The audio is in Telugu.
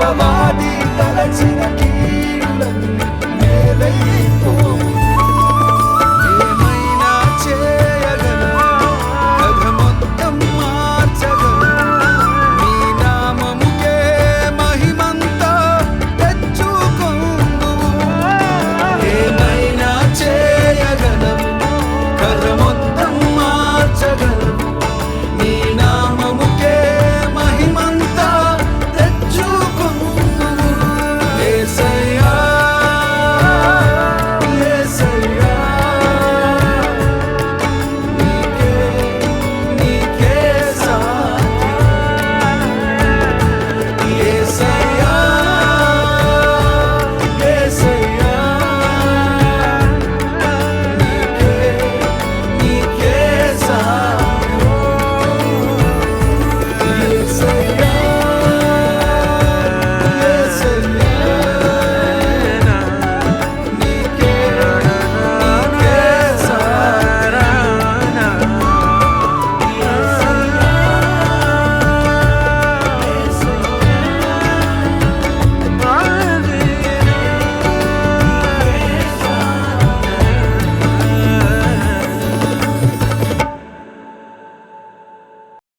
పాపవాది తలచిన కీడులను నేలైపో ఏమైనా చేయగల కథ మొత్తం మార్చగల నీ నామముకే మహిమంతా